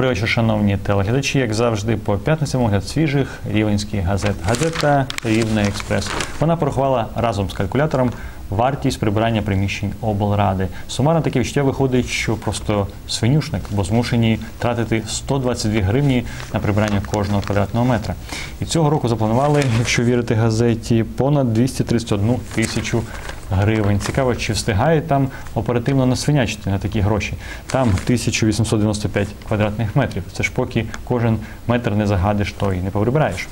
Добрий вечір, шановні телеглядачі. Як завжди, по п'ятницям огляд свіжих рівненських газет. Газета Рівне Експрес. Вона порахувала разом з калькулятором вартість прибирання приміщень облради. Сумарно таке відчуття виходить, що просто свинюшник, бо змушені тратити 122 гривні на прибирання кожного квадратного метра. І цього року запланували, якщо вірити газеті, понад 231 тисячу гривень. Цікаво, чи встигає там оперативно насвинячити на такі гроші. Там 1895 квадратних метрів. Це ж поки кожен метр не загадиш, то і не поприбираєш.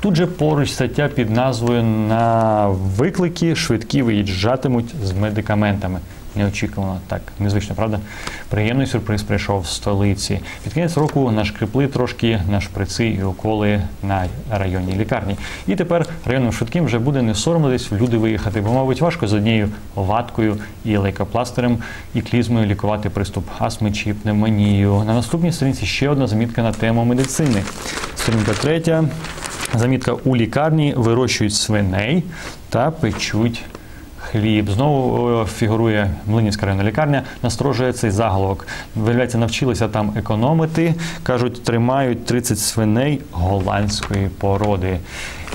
Тут же поруч стаття під назвою на виклики швидкі виїжджатимуть з медикаментами. Неочікувано так, незвично, правда? Приємний сюрприз прийшов з столиці. Під кінець року нашкрипли трошки на шприци і уколи на районній лікарні. І тепер районним швидким вже буде не соромно десь в люди виїхати, бо, мабуть, важко з однією ваткою і лейкопластирем і клізмою лікувати приступ астми чи пневмонію. На наступній сторінці ще одна замітка на тему медицини. Сторінка третя. Замітка у лікарні вирощують свиней та печуть хліб. Знову е, фігурує Млинівська районна лікарня, насторожує цей заголовок. Виявляється, навчилися там економити. Кажуть, тримають 30 свиней голландської породи.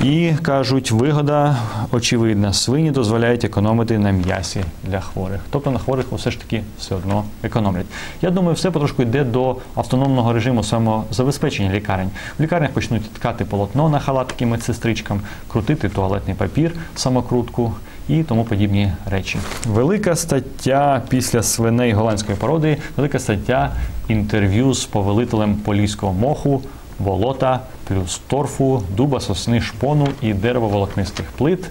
І кажуть, вигода очевидна, свині дозволяють економити на м'ясі для хворих. Тобто на хворих все ж таки все одно економлять. Я думаю, все потрошку йде до автономного режиму самозабезпечення лікарень. В лікарнях почнуть ткати полотно на халатки медсестричкам, крутити туалетний папір, самокрутку і тому подібні речі. Велика стаття після свиней голландської породи, велика стаття інтерв'ю з повелителем поліського моху, болота, плюс торфу, дуба, сосни, шпону і деревоволокнистих плит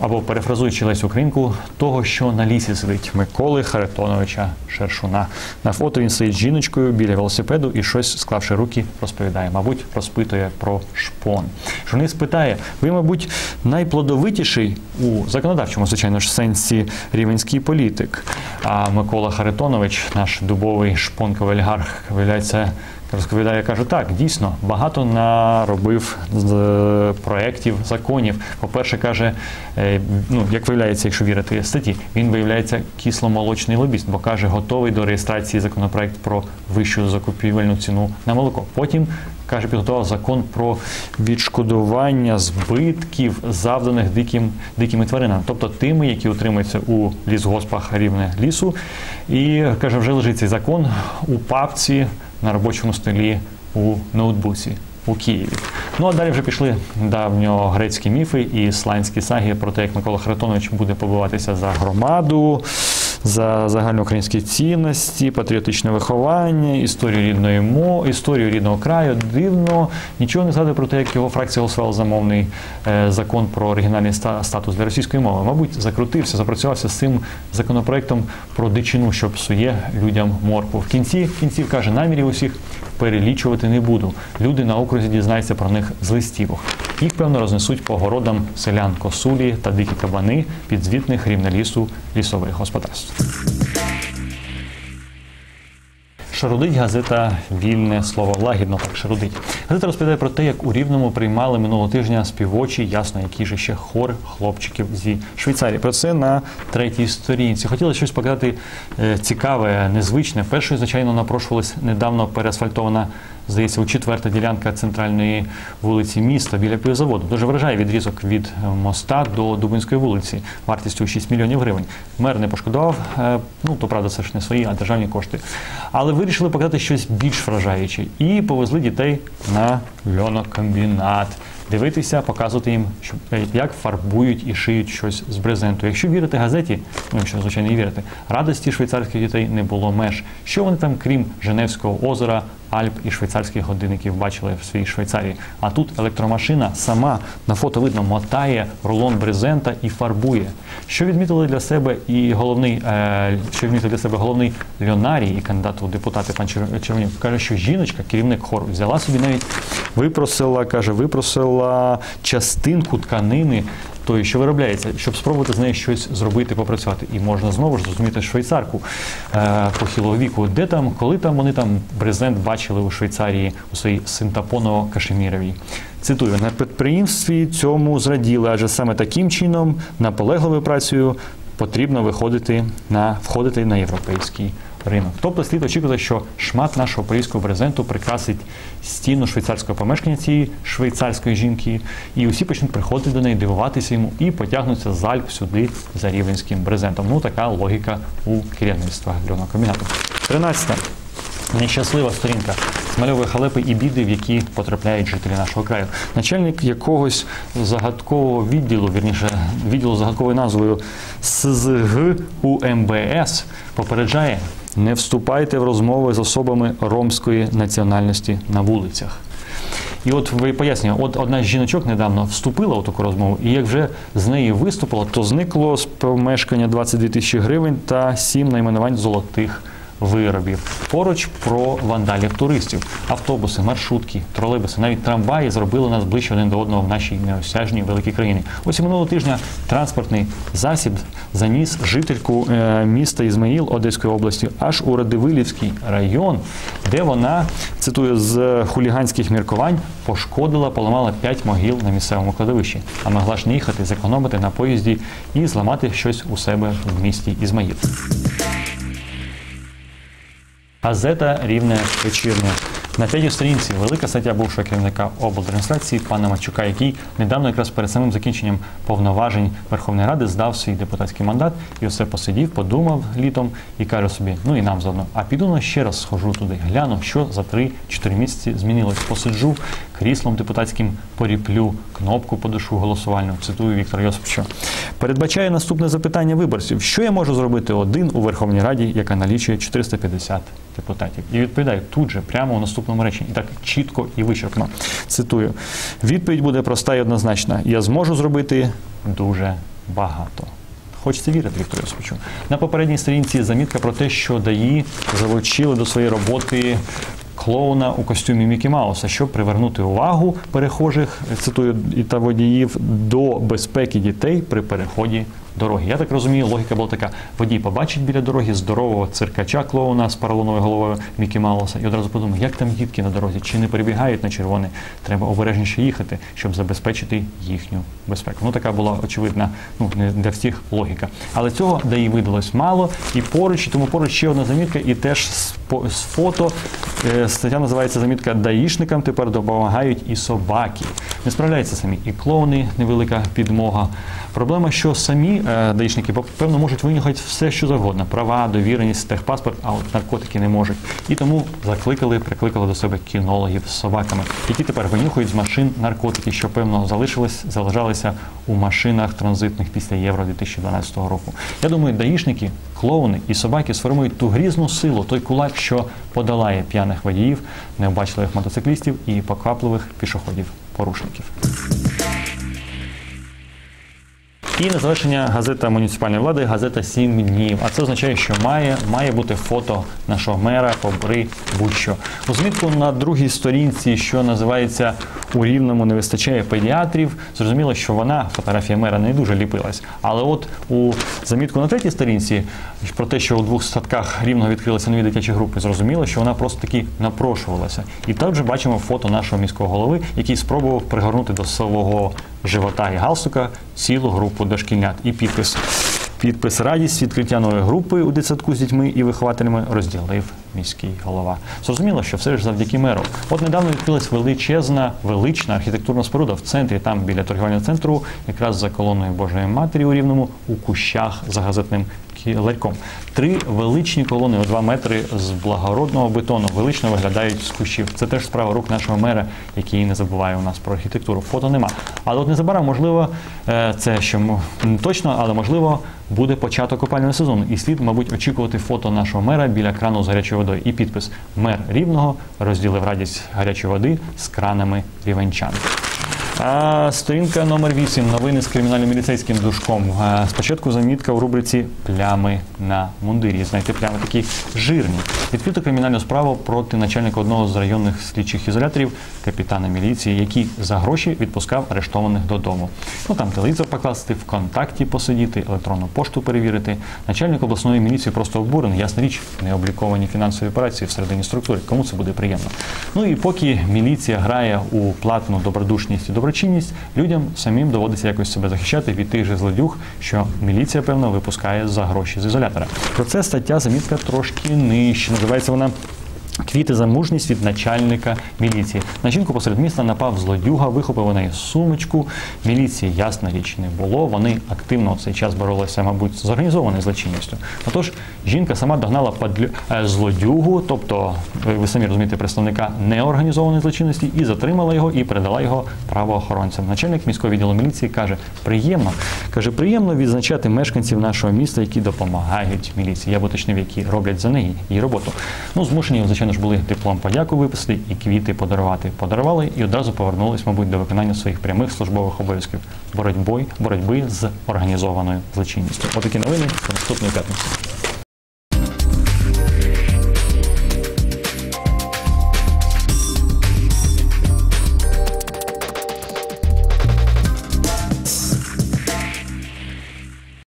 або перефразуючи Лесю Українку, того, що на лісі сидить Миколи Харитоновича Шершуна. На фото він стоїть з жіночкою біля велосипеду і щось, склавши руки, розповідає. Мабуть, розпитує про шпон. Журналіст питає: ви, мабуть, найплодовитіший у законодавчому, звичайно ж, сенсі рівенський політик. А Микола Харитонович, наш дубовий шпон-ковельгарх, виявляється. Розповідає, каже, так, дійсно, багато наробив з проєктів, законів. По-перше, каже, е, ну, як виявляється, якщо вірити статті, він виявляється кисломолочний лобіст, бо каже, готовий до реєстрації законопроект про вищу закупівельну ціну на молоко. Потім каже, підготував закон про відшкодування збитків, завданих диким, дикими тваринами, тобто тими, які утримуються у лісгоспах рівне лісу. І каже, вже лежить цей закон у папці на робочому столі у ноутбуці у Києві. Ну а далі вже пішли давньогрецькі міфи і сланські саги про те, як Микола Харитонович буде побиватися за громаду за загальноукраїнські цінності, патріотичне виховання, історію рідної мо, історію рідного краю. Дивно нічого не згадує про те, як його фракція голосувала за мовний е, закон про оригінальний статус для російської мови. Мабуть, закрутився, запрацювався з цим законопроектом про дичину, що псує людям морку. В кінці в кінці каже, намірів усіх перелічувати не буду. Люди на окрузі дізнаються про них з листівок. Їх, певно, рознесуть по городам селян косулі та дикі кабани підзвітних рівнелісу лісових господарств. Шарудить газета Вільне слово лагідно так шарудить. Газета розповідає про те, як у Рівному приймали минулого тижня співочі, ясно, які ж ще хор хлопчиків зі Швейцарії. Про це на третій сторінці. Хотіли щось показати е, цікаве, незвичне. Першою, звичайно, напрошувалась недавно переасфальтована здається, у четверта ділянка центральної вулиці міста біля півзаводу. Дуже вражає відрізок від е, моста до Дубинської вулиці вартістю 6 мільйонів гривень. Мер не пошкодував, е, ну то правда, це ж не свої, а державні кошти. Але вирішили показати щось більш вражаюче. І повезли дітей на льонокомбінат дивитися, показувати їм, е, як фарбують і шиють щось з брезенту. Якщо вірити газеті, ну якщо звичайно і вірити, радості швейцарських дітей не було меж. Що вони там, крім Женевського озера, Альп і швейцарських годинників бачили в своїй Швейцарії? А тут електромашина сама на фото видно мотає рулон брезента і фарбує. Що відмітили для себе і головний, е, що відмітив для себе головний Льонарій і кандидат у депутати пан Червонів, каже, що жіночка, керівник хору, взяла собі навіть випросила, каже, випросила частинку тканини. Тої, що виробляється, щоб спробувати з нею щось зробити, попрацювати. І можна знову ж зрозуміти швейцарку е, похилого віку, де там, коли там вони там брезент бачили у Швейцарії у своїй синтапоно кашеміровій Цитую, на підприємстві цьому зраділи, адже саме таким чином наполегливою працею потрібно виходити на входити на європейський ринок. Тобто слід очікувати, що шмат нашого поліського брезенту прикрасить стіну швейцарського помешкання цієї швейцарської жінки, і усі почнуть приходити до неї, дивуватися йому і потягнуться з Альп сюди за рівенським брезентом. Ну така логіка у керівництва льоного комбінату. 13. Нещаслива сторінка змальовує халепи і біди, в які потрапляють жителі нашого краю. Начальник якогось загадкового відділу, вірніше відділу загадковою назвою СЗГ УМБС попереджає: не вступайте в розмови з особами ромської національності на вулицях. І от ви пояснюю, от одна з жіночок недавно вступила у таку розмову, і як вже з неї виступила, то зникло з помешкання 22 тисячі гривень та сім найменувань золотих виробів. Поруч про вандалів туристів, автобуси, маршрутки, тролейбуси, навіть трамваї зробили нас ближче один до одного в нашій неосяжній великій країні. Ось минулого тижня транспортний засіб заніс жительку е, міста Ізмаїл Одеської області аж у Радивилівський район, де вона цитую з хуліганських міркувань пошкодила, поламала п'ять могил на місцевому кладовищі, а могла ж не їхати, зекономити на поїзді і зламати щось у себе в місті Ізмаїл. Газета Рівне вечірня. На п'ятій сторінці велика стаття бувшого керівника облдержадміністрації пана Мачука, який недавно, якраз перед самим закінченням повноважень Верховної Ради, здав свій депутатський мандат і оце посидів, подумав літом і каже собі: ну і нам заодно. А піду на ще раз схожу туди, гляну, що за 3-4 місяці змінилось. Посиджу кріслом депутатським поріплю, кнопку подишу голосувальну. Цитую Віктора Йосиповича. Передбачає наступне запитання виборців: що я можу зробити один у Верховній Раді, яка налічує 450 депутатів? І відповідає тут же, прямо у наступному реченні, і так чітко і вичерпно. Цитую: відповідь буде проста і однозначна. Я зможу зробити дуже багато. Хочеться вірити Віктору Йосиповичу. На попередній сторінці замітка про те, що ДАІ залучили до своєї роботи клоуна у костюмі Мікі Мауса, щоб привернути увагу перехожих, цитую та водіїв до безпеки дітей при переході дороги. Я так розумію, логіка була така: водій побачить біля дороги здорового циркача клоуна з поролоновою головою Мікі Мауса і одразу подумає, як там дітки на дорозі, чи не перебігають на червоне, треба обережніше їхати, щоб забезпечити їхню безпеку. Ну така була очевидна, ну не для всіх логіка. Але цього ДАІ видалось мало, і поруч, і тому поруч ще одна замітка, і теж з, фото е, стаття називається замітка Даїшникам тепер допомагають і собаки. Не справляються самі і клоуни, невелика підмога. Проблема, що самі даїшники, певно, можуть винюхати все, що завгодно: права, довіреність, техпаспорт, а от наркотики не можуть. І тому закликали, прикликали до себе кінологів з собаками, які тепер винюхують з машин наркотики, що певно залишились, залежалися у машинах транзитних після Євро 2012 року. Я думаю, даїшники, клоуни і собаки сформують ту грізну силу, той кулак, що подолає п'яних водіїв, необачливих мотоциклістів і поквапливих пішоходів порушників. І на завершення газета муніципальної влади, газета «Сім днів. А це означає, що має, має бути фото нашого мера, побри будь-що. Змітку на другій сторінці, що називається у рівному не вистачає педіатрів. Зрозуміло, що вона, фотографія мера, не дуже ліпилась. Але от у замітку на третій сторінці про те, що у двох садках рівно відкрилися нові дитячі групи, зрозуміло, що вона просто таки напрошувалася. І так вже бачимо фото нашого міського голови, який спробував пригорнути до свого живота і галстука цілу групу дошкільнят. І підпис. Підпис радість відкриття нової групи у дитсадку з дітьми і вихователями розділив міський голова. Зрозуміло, що все ж завдяки меру. От недавно відкрилась величезна, велична архітектурна споруда в центрі, там біля торгівельного центру, якраз за колоною Божої Матері у Рівному, у кущах за газетним ларьком. Три величні колони у два метри з благородного бетону велично виглядають з кущів. Це теж справа рук нашого мера, який не забуває у нас про архітектуру. Фото нема. Але от незабаром, можливо, е, це ще не точно, але можливо буде початок опалювального сезону. І слід, мабуть, очікувати фото нашого мера біля крану з гарячою водою. І підпис Мер Рівного розділив радість гарячої води з кранами рівенчан. Сторінка номер 8. Новини з кримінально-міліцейським душком. Спочатку замітка в рубриці Плями на мундирі. Знаєте, плями такі жирні. Відкрито кримінальну справу проти начальника одного з районних слідчих ізоляторів, капітана міліції, який за гроші відпускав арештованих додому. Ну там телевізор покласти, ВКонтакті посидіти, електронну пошту перевірити. Начальник обласної міліції просто обурений. Ясна річ, не обліковані фінансові операції всередині структури. Кому це буде приємно? Ну і поки міліція грає у платну добродушність і добродушність, доброчинність, людям самим доводиться якось себе захищати від тих же злодюг, що міліція, певно, випускає за гроші з ізолятора. Про це стаття замітка трошки нижче. Називається вона. Квіти за мужність від начальника міліції. На жінку посеред міста напав злодюга, вихопив у неї сумочку. Міліції, ясна річ, не було. Вони активно в цей час боролися, мабуть, з організованою злочинністю. Отож, жінка сама догнала подлю... е, злодюгу, тобто, ви- самі розумієте, представника неорганізованої злочинності, і затримала його і передала його правоохоронцям. Начальник міського відділу міліції каже: приємно, каже, приємно відзначати мешканців нашого міста, які допомагають міліції. Я б уточнив, які роблять за неї її роботу. Ну, змушені, звичайно ж, були диплом подяку виписати і квіти подарувати. Подарували і одразу повернулись, мабуть, до виконання своїх прямих службових обов'язків боротьби, боротьби з організованою злочинністю. Отакі новини наступної п'ятниці.